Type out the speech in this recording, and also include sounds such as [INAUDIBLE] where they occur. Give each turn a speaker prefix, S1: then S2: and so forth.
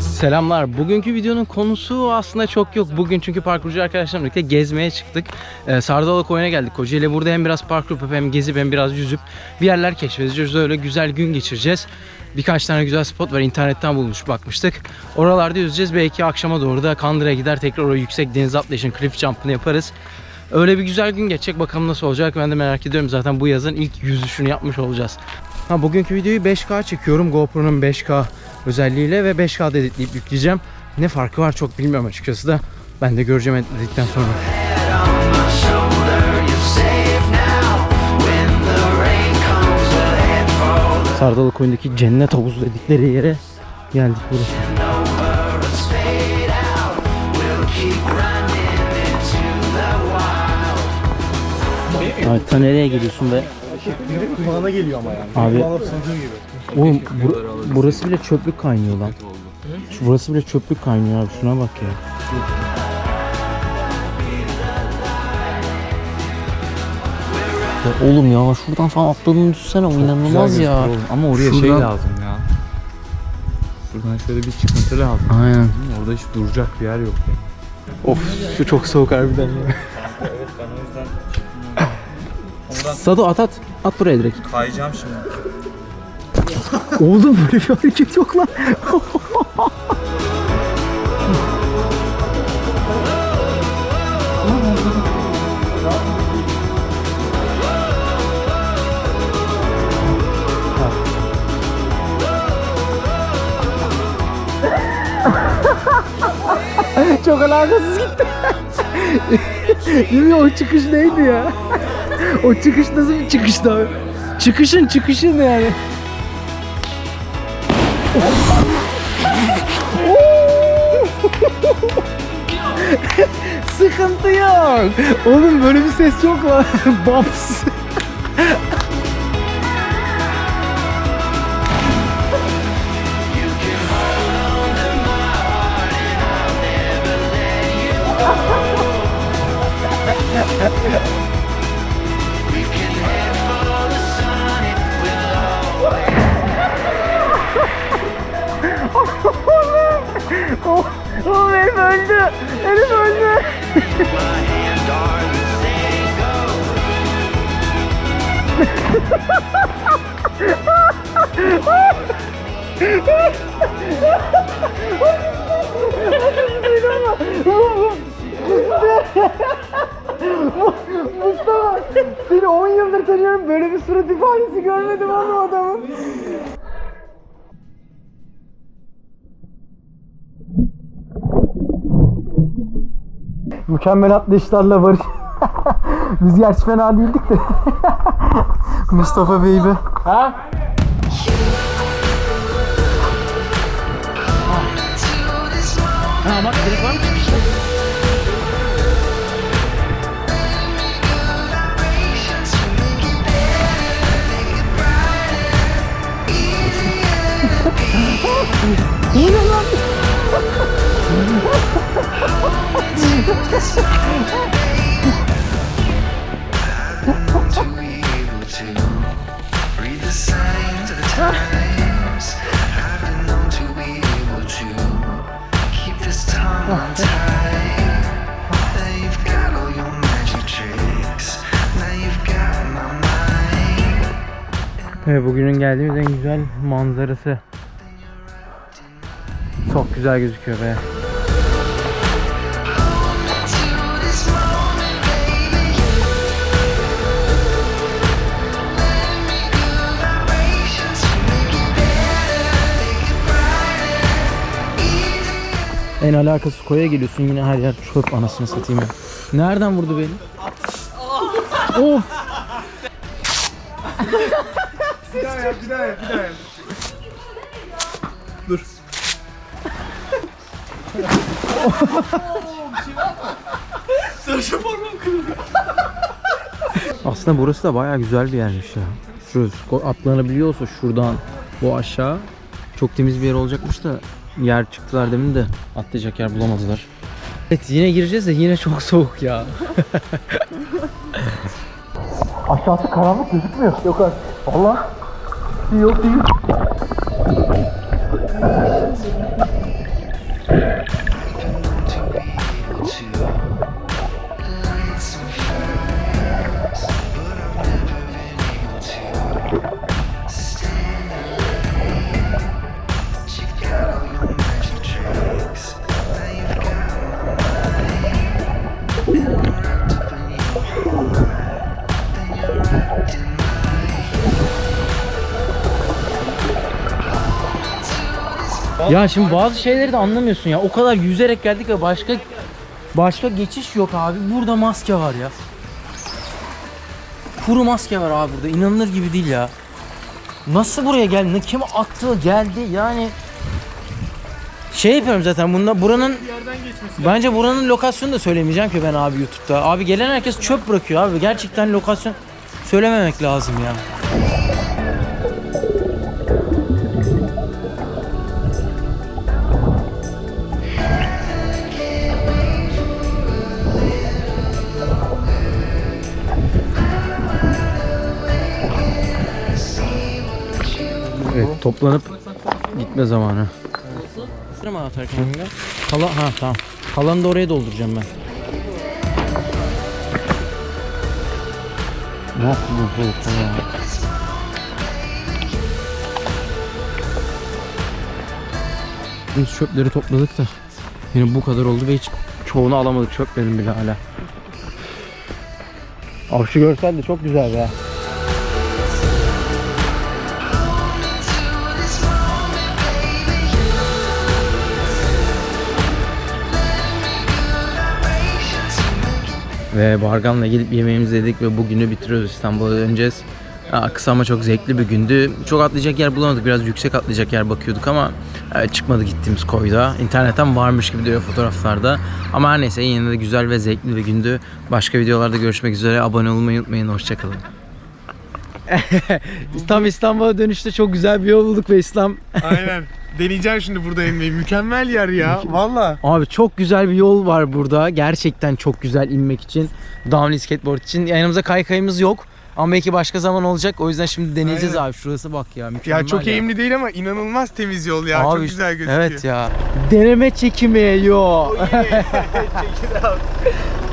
S1: Selamlar. Bugünkü videonun konusu aslında çok yok. Bugün çünkü parkurcu arkadaşlarımla birlikte gezmeye çıktık. Ee, Sardalı Koyun'a geldik. Kocaeli burada hem biraz parkur yapıp hem gezip hem biraz yüzüp bir yerler keşfedeceğiz. Öyle güzel gün geçireceğiz. Birkaç tane güzel spot var. internetten bulmuş bakmıştık. Oralarda yüzeceğiz. Belki akşama doğru da Kandıra'ya gider. Tekrar o yüksek deniz atlayışın cliff jump'ını yaparız. Öyle bir güzel gün geçecek. Bakalım nasıl olacak. Ben de merak ediyorum. Zaten bu yazın ilk yüzüşünü yapmış olacağız. Ha, bugünkü videoyu 5K çekiyorum. GoPro'nun 5K özelliğiyle ve 5K'da editleyip yükleyeceğim. Ne farkı var çok bilmiyorum açıkçası da. Ben de göreceğim editledikten sonra. Sardalı koyundaki cennet havuzu dedikleri yere geldik
S2: wild.
S1: Abi ta nereye geliyorsun be?
S3: Bana geliyor ama yani.
S1: Abi
S3: Bana sığdığı gibi.
S1: oğlum bur- burası bile çöplük kaynıyor lan. Şu burası bile çöplük kaynıyor abi şuna bak ya. Ya oğlum ya şuradan falan atladığını düşünsene o inanılmaz ya.
S4: Ama oraya şey
S1: Şuradan-
S4: lazım ya. Şuradan şöyle bir çıkıntı lazım.
S1: Aynen.
S4: Orada hiç duracak bir yer yok.
S1: Of su çok soğuk harbiden ya. Sado at at. At buraya direkt.
S4: Kayacağım şimdi.
S1: Oğlum böyle [LAUGHS] bir hareket yok lan. [LAUGHS] Çok alakasız gitti. [LAUGHS] Değil mi? O çıkış neydi ya? O çıkış nasıl bir çıkıştı abi? Çıkışın çıkışın yani. [LAUGHS] Sıkıntı yok. Oğlum böyle bir ses yok lan. [LAUGHS] Baps.
S2: We [LAUGHS]
S1: öldü. Herif öldü. Mustafa seni 10 yıldır tanıyorum böyle bir surat ifadesi görmedim oğlum adamın. Mükemmel atlayışlarla barış. [LAUGHS] Biz gerçi fena değildik de. [LAUGHS] Mustafa Beybi. Ha? Ha bak direkt var mı çıkışta? Evet bugünün geldiğimiz en güzel manzarası. Çok güzel gözüküyor be. En alakasız koya geliyorsun yine her yer çöp anasını satayım ya. Nereden vurdu beni? of!
S3: Bir daha yap, bir daha yap, bir daha yap. Dur.
S1: Aslında burası da baya güzel bir yermiş ya. Şu atlanabiliyorsa şuradan bu aşağı çok temiz bir yer olacakmış da yer çıktılar demin de atlayacak yer bulamadılar. Evet yine gireceğiz de yine çok soğuk ya. [LAUGHS] Aşağısı karanlık gözükmüyor. Yok artık. Allah. Yok değil. Ya şimdi bazı şeyleri de anlamıyorsun ya. O kadar yüzerek geldik ve başka başka geçiş yok abi. Burada maske var ya. Kuru maske var abi burada. İnanılır gibi değil ya. Nasıl buraya geldi? Kim attı geldi yani. Şey yapıyorum zaten bunda buranın Bence buranın lokasyonu da söylemeyeceğim ki ben abi YouTube'da. Abi gelen herkes çöp bırakıyor abi. Gerçekten lokasyon söylememek lazım ya. Toplanıp gitme zamanı. mı atarken? Kala ha tamam. Kalanı da oraya dolduracağım ben. Nasıl bu soğukta ya? Biz çöpleri topladık da yine bu kadar oldu ve hiç çoğunu alamadık çöplerin bile hala. Şu görsel de çok güzel be. Ve Bargam'la gidip yemeğimizi yedik ve bugünü bitiriyoruz İstanbul'a döneceğiz. Aa, Kısa ama çok zevkli bir gündü. Çok atlayacak yer bulamadık. Biraz yüksek atlayacak yer bakıyorduk ama e, çıkmadı gittiğimiz koyda. İnternetten varmış gibi duruyor fotoğraflarda. Ama her neyse yine de güzel ve zevkli bir gündü. Başka videolarda görüşmek üzere. Abone olmayı unutmayın. Hoşçakalın. [LAUGHS] Tam İstanbul'a dönüşte çok güzel bir yol bulduk ve İslam
S3: Aynen. Deneyeceğim şimdi burada inmeyi. Mükemmel yer ya. Valla.
S1: Abi çok güzel bir yol var burada. Gerçekten çok güzel inmek için. Downhill skateboard için. Yanımızda kaykayımız yok. Ama belki başka zaman olacak. O yüzden şimdi deneyeceğiz
S3: Aynen.
S1: abi. Şurası bak ya mükemmel
S3: Ya çok eğimli değil ama inanılmaz temiz yol ya.
S1: Abi
S3: çok güzel gözüküyor.
S1: Evet ya. Deneme çekimi yo.
S3: Check [LAUGHS]